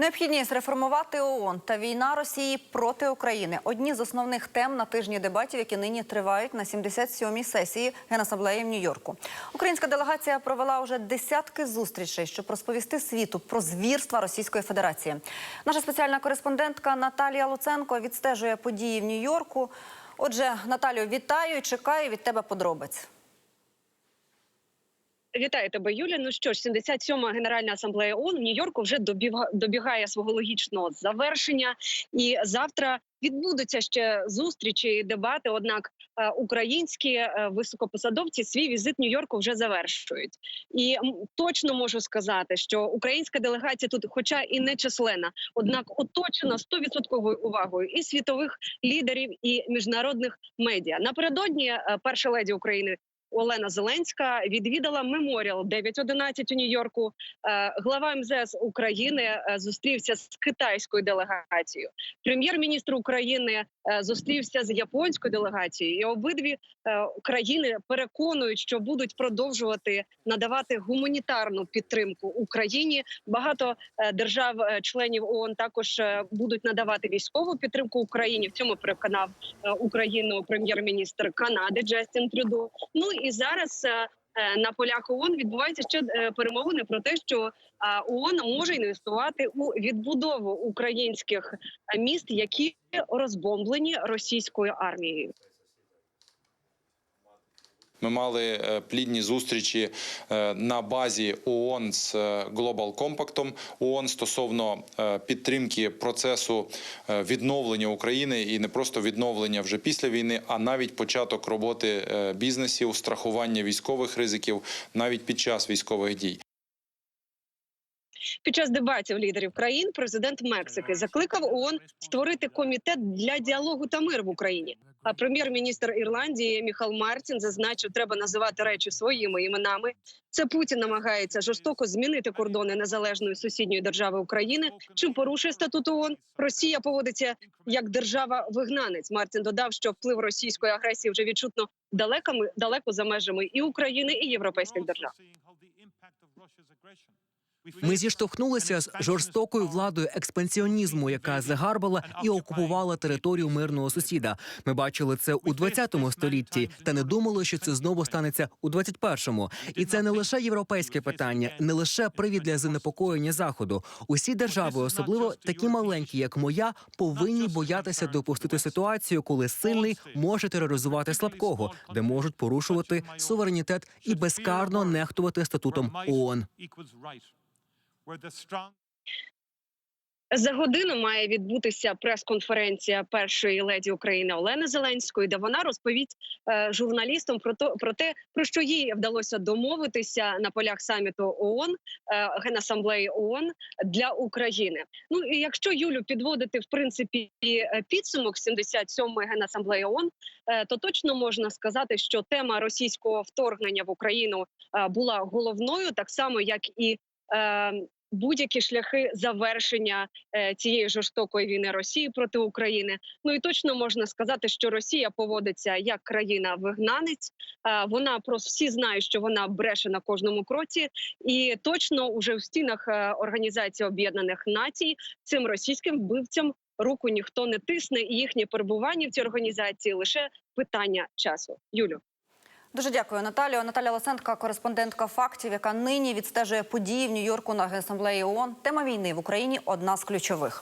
Необхідність реформувати ООН та війна Росії проти України одні з основних тем на тижні дебатів, які нині тривають на 77-й сесії Генасамблеї в Нью-Йорку. Українська делегація провела вже десятки зустрічей, щоб розповісти світу про звірства Російської Федерації. Наша спеціальна кореспондентка Наталія Луценко відстежує події в Нью-Йорку. Отже, Наталію, вітаю і чекаю від тебе подробиць. Вітаю тебе, Юля. Ну що ж, 77-ма генеральна асамблея ООН в Нью-Йорку вже добіга- добігає свого логічного завершення, і завтра відбудуться ще зустрічі і дебати. Однак е, українські е, високопосадовці свій візит Нью-Йорку вже завершують. І точно можу сказати, що українська делегація тут, хоча і не численна, однак оточена 100% увагою і світових лідерів, і міжнародних медіа. Напередодні е, перша леді України Олена Зеленська відвідала меморіал 9.11 у Нью-Йорку. Е, Глава МЗС України е, зустрівся з китайською делегацією. Прем'єр-міністр України е, зустрівся з японською делегацією. І обидві країни переконують, що будуть продовжувати надавати гуманітарну підтримку Україні. Багато держав-членів ООН також будуть надавати військову підтримку Україні. В цьому переконав Україну прем'єр-міністр Канади Джастін Трюдо. Ну і зараз е, е, на полях ООН відбуваються ще е, перемовини про те, що ООН може інвестувати у відбудову українських міст, які розбомблені російською армією. Ми мали е, плідні зустрічі е, на базі ООН з е, Global Compact ООН стосовно підтримки процесу відновлення України і не просто відновлення вже після війни, а навіть початок роботи бізнесів, страхування військових ризиків навіть під час військових дій. Під час дебатів лідерів країн президент Мексики закликав ООН створити комітет для діалогу та мир в Україні. А прем'єр-міністр Ірландії Міхал Мартін зазначив, треба називати речі своїми іменами. Це Путін намагається жорстоко змінити кордони незалежної сусідньої держави України, чим порушує статут ООН. Росія поводиться як держава-вигнанець. Мартін додав, що вплив російської агресії вже відчутно далеко, далеко за межами і України, і європейських держав. Ми зіштовхнулися з жорстокою владою експансіонізму, яка загарбала і окупувала територію мирного сусіда. Ми бачили це у 20 столітті, та не думали, що це знову станеться у 21-му. І це не лише європейське питання, не лише привід для занепокоєння заходу. Усі держави, особливо такі маленькі, як моя, повинні боятися допустити ситуацію, коли сильний може тероризувати слабкого, де можуть порушувати суверенітет і безкарно нехтувати статутом ООН. За годину має відбутися прес-конференція першої леді України Олени Зеленської, де вона розповість е, журналістам про то про те, про що їй вдалося домовитися на полях саміту ООН, е, генасамблеї ООН для України. Ну і якщо Юлю підводити в принципі е, підсумок 77-ї генасамблеї ООН, то точно можна сказати, що тема російського вторгнення в Україну була головною, так само як і будь-які шляхи завершення е, цієї жорстокої війни Росії проти України. Ну і точно можна сказати, що Росія поводиться як країна-вигнанець. Е, вона просто всі знають, що вона бреше на кожному кроці, і точно уже в стінах е, Організації Об'єднаних Націй цим російським вбивцям руку ніхто не тисне, і їхнє перебування в цій організації лише питання часу. Юлю. Дуже дякую, Наталію. Наталя Лосенка, кореспондентка фактів, яка нині відстежує події в Нью-Йорку на генасамблеї ООН. Тема війни в Україні одна з ключових.